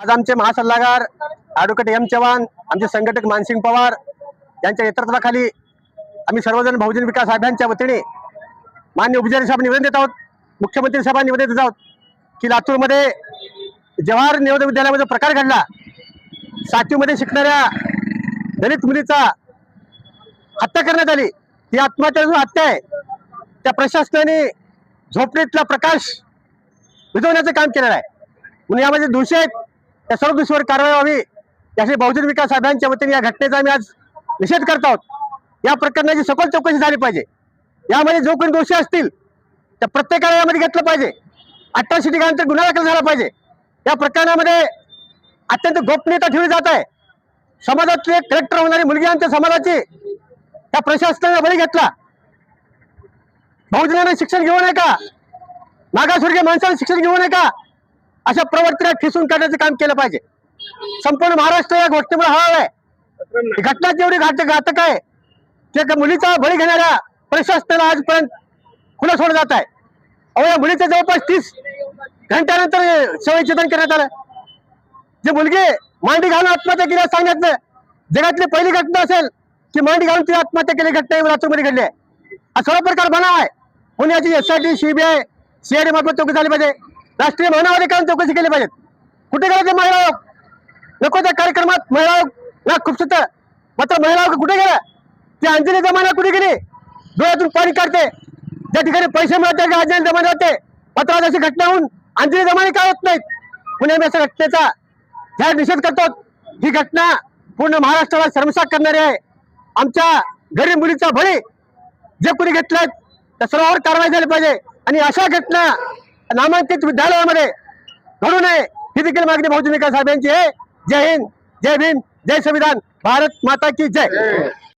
आज आमचे महासल्लागार advocate M Chavan आमचे संघटक मानसिंग पवार यांच्या नेतृत्वाखाली आम्ही सर्वजण बहुजन विकास अभियानच्या वतीने मान्य उपजिल्हा साहेब निवेदन देत आहोत. मुख्यमंत्री साहेबांना निवेदन देत आहोत की लातूरमध्ये जवाहर नवोदय विद्यालयामध्ये प्रकार घडला सातवीमध्ये शिकणाऱ्या दलित मुलीचा हत्या करण्यात आली. ती आत्महत्या जो हत्या आहे त्या प्रशासनाने झोपडीतला प्रकाश विझवण्याचं काम केलेलं आहे. म्हणून यामध्ये दोषी आहेत या सर्व दोषीवर कारवाई व्हावी. यासाठी बहुजन विकास अभियानच्या वतीने या घटनेचा आम्ही आज निषेध करत आहोत. या प्रकरणाची सखोल चौकशी झाली पाहिजे. यामध्ये जो कोणी दोषी असतील त्या प्रत्येकाला यामध्ये घेतलं पाहिजे. अठराशे ठिकाणांतर गुन्हा दाखल झाला पाहिजे. या प्रकरणामध्ये अत्यंत गोपनीयता ठेवली जात आहे. समाजातली एक कलेक्टर होणारी मुलगी आमच्या समाजाची त्या प्रशासनाने बळी घेतला. बहुजनाने शिक्षण घेऊ नये का मागासवर्गीय माणसाने शिक्षण घेऊ नये का अशा प्रवर्तना ठिसून काढण्याचं काम केलं पाहिजे. संपूर्ण महाराष्ट्र या गोष्टीमुळे हवा आहे. घटना जेवढी घात घातक आहे त्या मुलीचा बळी घेणाऱ्या प्रशासनाला आजपर्यंत खुलं सोडलं जात आहे. अहो या मुलीचं जवळपास तीस घंट्यानंतर शवचितन करण्यात आलं. जे मुलगी मांडी घालून आत्महत्या केली सांगण्यात जगातली पहिली घटना असेल की मांडी घालून ती आत्महत्या केली घटना लातूरमध्ये घडली आहे. हा सर्व प्रकार बनाव आहे. म्हणून याची S I T CBI CID मार्फत चौकी झाली पाहिजे. राष्ट्रीय मानवाधिकार चौकशी केली पाहिजे. कुठे गेला ते महिला आयोग? नको त्या कार्यक्रमात महिला आयोग. ना खूप सुद्धा. मात्र महिला आयोग कुठे गेला? ती अंजली जमाना कुठे गेली? डोळ्यातून पाणी काढते. ज्या ठिकाणी पैसे मिळतात त्या अंजली जमाना होते मात्र आज अशी घटना होऊन अंजली जमाने काय होत नाहीत? पुणे अशा घटनेचा ज्या निषेध करतो ही घटना पूर्ण महाराष्ट्राला शर्मसाक करणारी आहे. आमच्या गरीब मुलीचा बळी जे कुणी घेतलाय त्या सर्वांवर कारवाई झाली पाहिजे. आणि अशा घटना नामांकित विद्यालयामध्ये घडू नये. ही देखील मागणी बहुजन विकास साहेबांची आहे. जय हिंद जय भीम जय संविधान. भारत माता की जय.